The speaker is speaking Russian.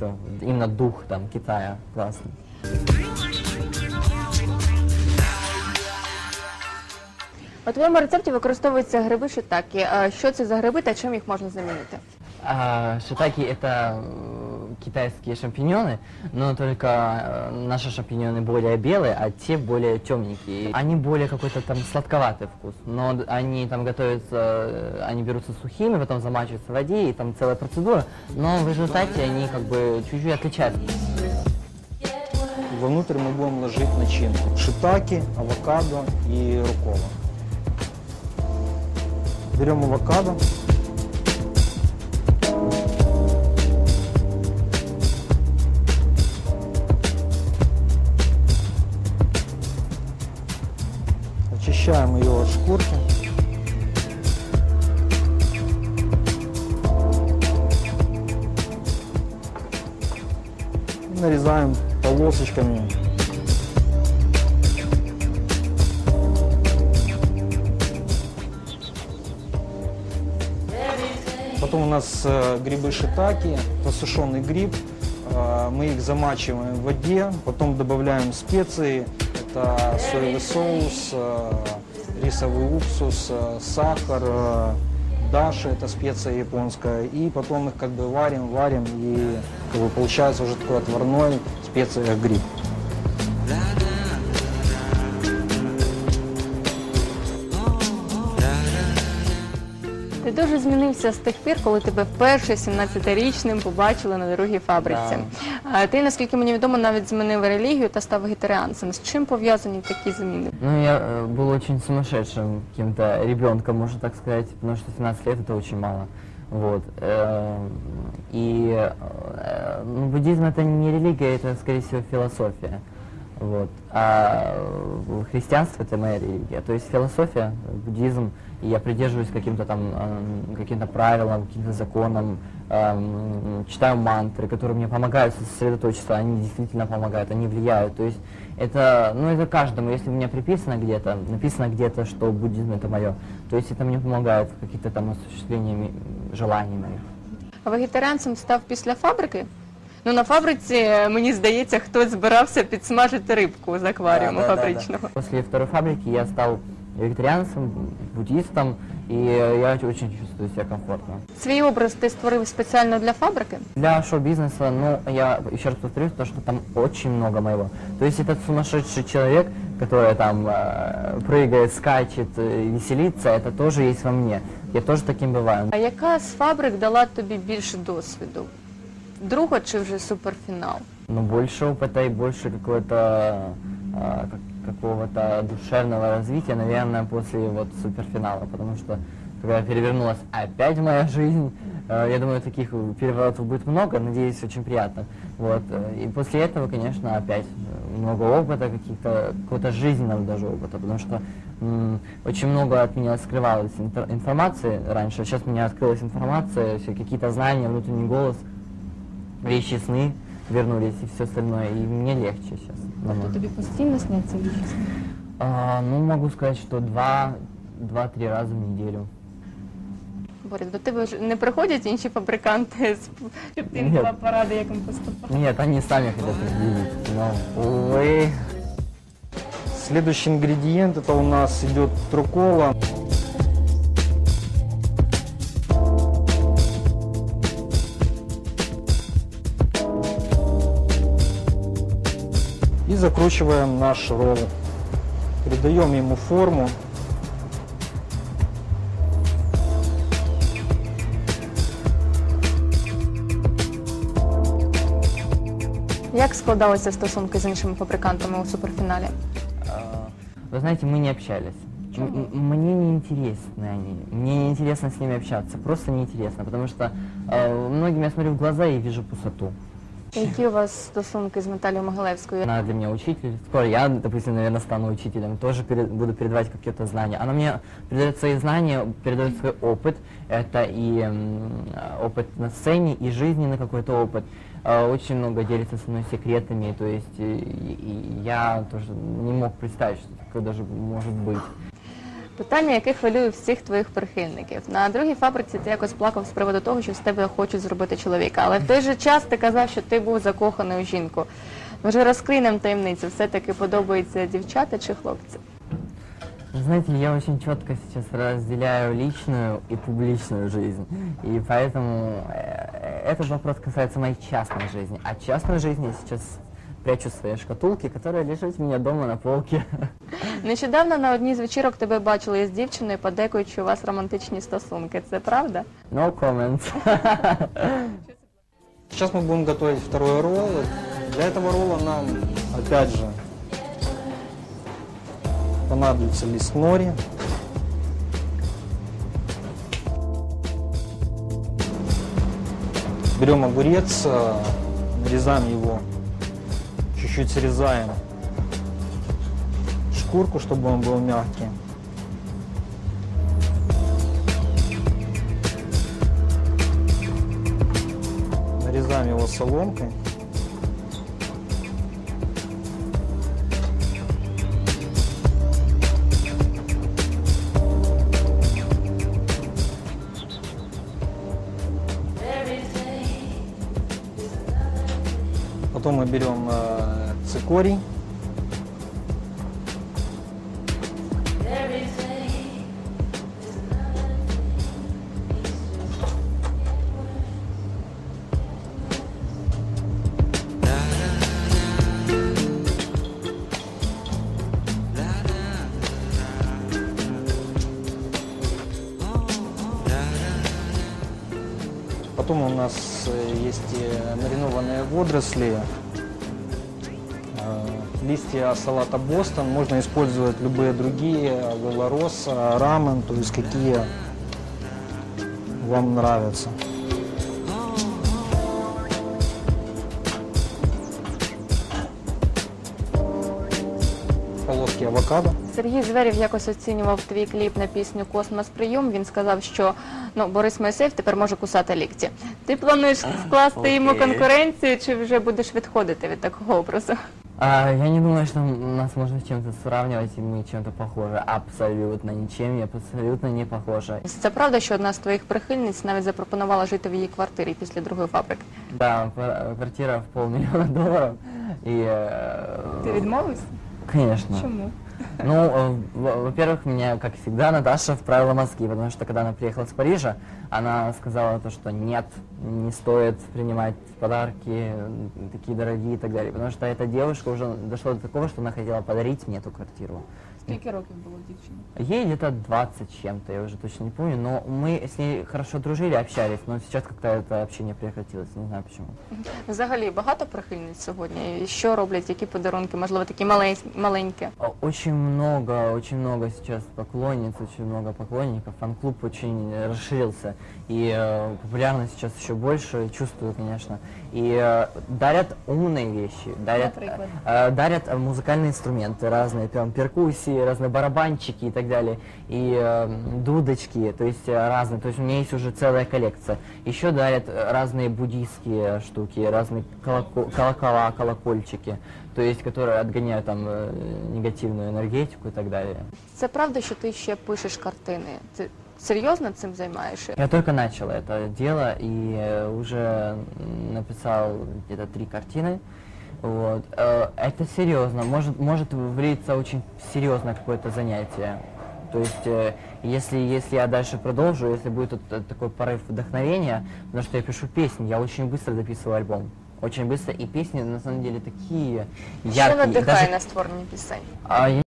все. Именно дух там Китая классный. У твоєму рецепті використовуються гриби шитаки. А Що це за гриби та чим їх можна замінити? А, шитаки это э, китайские шампиньоны, но только э, наши шампиньоны более белые, а те более темненькие. Они более какой-то там сладковатый вкус, но они там готовятся, э, они берутся сухими, потом замачиваются в воде, и там целая процедура, но в результате они как бы чуть-чуть отличаются. Вовнутрь мы будем ложить начинку. Шитаки, авокадо и рукола. Берем авокадо. Очищаем ее от шкурки. Нарезаем полосочками Потом у нас э, грибы шитаки, это сушеный гриб. Э, мы их замачиваем в воде, потом добавляем специи. Это соевый соус, э, рисовый уксус, э, сахар, э, даши, это специя японская. И потом их как бы варим, варим, и как бы получается уже такой отварной специя гриб. змінився з тих пір, коли тебе вперше 17-річним побачили на другій фабриці. А Ти, наскільки мені відомо, навіть змінив релігію та став вегетаріанцем. З чим пов'язані такі зміни? Ну, я э, был очень сумасшедшим каким-то ребенком, можно так сказать, потому что 17 лет это очень мало. Вот. эм, И э, ну, буддизм это не религия, это, скорее всего, философия. Вот. А э, христианство это моя религия. То есть философия, буддизм, и я придерживаюсь каким-то там эм, каким-то правилам, каким-то законам, эм, читаю мантры, которые мне помогают сосредоточиться, они действительно помогают, они влияют. То есть это, ну, это каждому, если у меня приписано где-то, написано где-то, что буддизм это мое, то есть это мне помогает в каких-то там осуществлении ми- желаний моих. Вегетаріанцем став після фабрики? Ну, на фабриці, е, мені здається, хтось збирався підсмажити рибку з акваріуму Да, да, да, да. фабричного. После второй фабрики я стал вегетарианцем, буддистом, и я очень чувствую себя комфортно. Свій образ ти створив спеціально для фабрики? Для шоу-бизнеса, ну, я еще раз повторюсь, то, что там очень много моего. То есть этот сумасшедший человек, который там э, прыгает, скачет, э, веселится, это тоже есть во мне. Я тоже таким бываю. А яка з фабрик дала тобі більше досвіду? Друга чи вже суперфінал? Но больше опыта и больше какого-то а, как- какого-то душевного развития, наверное, после вот суперфинала, потому что когда перевернулась опять моя жизнь, э, я думаю, таких переворотов будет много, надеюсь, очень приятно. Вот. э, И после этого, конечно, опять много опыта, каких-то, какого-то жизненного даже опыта, потому что очень много от меня скрывалось инфор- информации раньше, сейчас у меня открылась информация, все какие-то знания, внутренний голос, вещи сны вернулись и все остальное, и мне легче сейчас. намного. Тобі постійно сняться вічі? А, ну, могу сказать, что два, два-три раза в неделю. Борис, до тебе ж не приходять інші фабриканти, з- щоб ти їм Ні. дала поради, як їм поступати? Нет, они сами хотят разделить, но, увы. Следующий ингредиент это у нас идет трукола. закручиваем наш ролл. Придаем ему форму. Як складалися стосунки з іншими фабрикантами у суперфіналі? А, Вы знаете, мы не общались. М- м- Мне не интересны они. Мне не интересно с ними общаться. Просто неинтересно, потому что э, многим я смотрю в глаза и вижу пустоту. Які у вас стосунки з Наталією Могилевською? Она для меня учитель. Скоро я, допустим, наверное, стану учителем. Тоже пере- буду передавать какие-то знания. Она мне передает свои знания, передает свой опыт. Это и м, опыт на сцене, и жизненный какой-то опыт. Э, Очень много делится со мной секретами. То есть и, и я тоже не мог представить, что такое даже может быть. Питання, яке хвилює всіх твоїх прихильників. На другій фабриці ти якось плакав з приводу того, що з тебе хочуть зробити чоловіка. Але в той же час ти казав, що ти був закоханий у жінку. Може, розкрий нам таємницю, все-таки подобаються дівчата чи хлопці? Вы знаете, я очень четко сейчас разделяю личную и публичную жизнь. И поэтому э, этот вопрос касается моей частной жизни. А частную жизнь я сейчас прячу в своей шкатулке, которая лежит у меня дома на полке. Нещодавно на одній з вечірок тебе бачили з дівчиною, подекуючи у вас романтичні стосунки. Це правда? No comments. Сейчас мы будем готовить второй ролл. Для этого ролла нам, опять же, понадобится лист нори. Берем огурец, э, нарезаем его, чуть-чуть срезаем шкурку, чтобы он был мягкий. Нарезаем его соломкой. Потом мы берем э, цикорий. Нас э, есть э, маринованные водоросли, э, листья салата Бостон. Можно использовать любые другие, велорос, рамен, то есть какие вам нравятся. Полоски авокадо. Сергій Зверів якось оцінював твій кліп на пісню Космос Прийом. Він сказав, що ну Борис Моїсеєв тепер може кусати лікті. Ти плануєш скласти йому окей. конкуренцію, чи вже будеш відходити від такого образу? А, я не думаю, что нас можно с чем-то сравнивать, и мы чем-то похожи. Абсолютно ничем, я абсолютно не похожа. Це правда, що одна з твоїх прихильниць навіть запропонувала жити в її квартирі після другої фабрики. Да, ква- квартира в полмиллиона долларов. И, э, Ти відмовився? Конечно. Чому? Ну, э, во- во-первых, меня, как всегда, Наташа вправила мозги, потому что когда она приехала с Парижа, она сказала то, что нет, не стоит принимать подарки такие дорогие и так далее, потому что эта девушка уже дошла до такого, что она хотела подарить мне эту квартиру. Скільки років було дівчині? Ей где-то 20 с чем-то, я уже точно не помню, но мы с ней хорошо дружили, общались, но сейчас как-то это общение прекратилось, не знаю почему. Взагалі багато прихильниць сьогодні. І Що роблять, які подарунки, можливо, такі малень- маленькі. А, Очень много, очень много сейчас поклонниц, очень много поклонников. Фан-клуб очень э, расширился. И э, популярность сейчас еще больше, чувствую, конечно. И э, дарят умные вещи, дарят, Например? э, дарят э, музыкальные инструменты разные, прям перкуссии, разные барабанчики и так далее. И э, дудочки, то есть э, разные. То есть у меня есть уже целая коллекция. Еще дарят э, разные буддийские штуки, разные колоко- колокола, колокольчики, то есть которые отгоняют там э, негативную энергетику и так далее. Це правда, що ти ще пишеш картини? Ти серйозно цим займаєшся? Я только начал это дело и э, уже м, написал где-то три картины. Вот. Э, Это серьезно, может, может влиться очень серьезно какое-то занятие. То есть, э, если, если я дальше продолжу, если будет вот, э, такой порыв вдохновения, потому что я пишу песни, я очень быстро записываю альбом. Очень быстро, и песни на самом деле такие Що яркие. надихає даже- на створення пісень? а, я